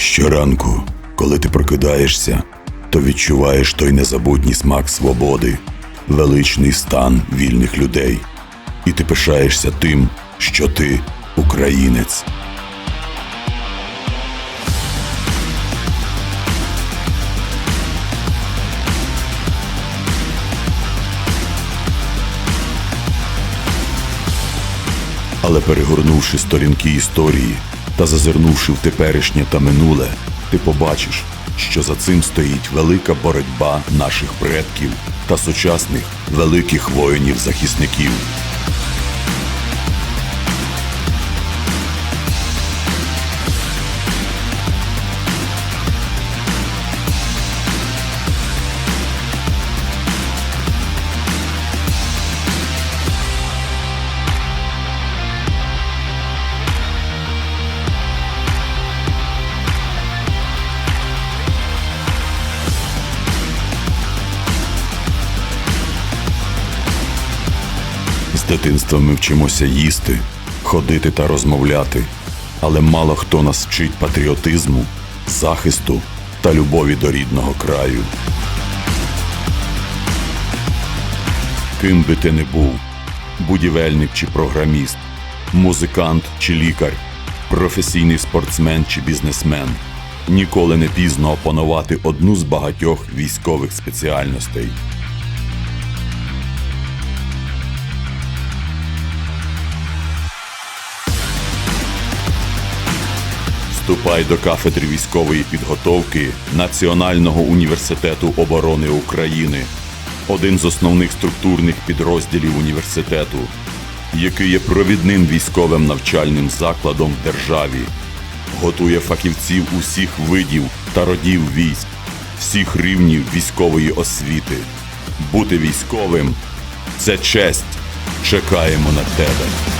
Щоранку, коли ти прокидаєшся, то відчуваєш той незабутній смак свободи, величний стан вільних людей. І ти пишаєшся тим, що ти українець. Але перегорнувши сторінки історії та зазирнувши в теперішнє та минуле, ти побачиш, що за цим стоїть велика боротьба наших предків та сучасних великих воїнів-захисників. Дитинства ми вчимося їсти, ходити та розмовляти, але мало хто нас вчить патріотизму, захисту та любові до рідного краю. Ким би ти не був, будівельник чи програміст, музикант чи лікар, професійний спортсмен чи бізнесмен, ніколи не пізно опанувати одну з багатьох військових спеціальностей. Вступай до кафедри військової підготовки Національного університету оборони України, один з основних структурних підрозділів університету, який є провідним військовим навчальним закладом в державі, готує фахівців усіх видів та родів військ, всіх рівнів військової освіти. Бути військовим це честь. Чекаємо на тебе.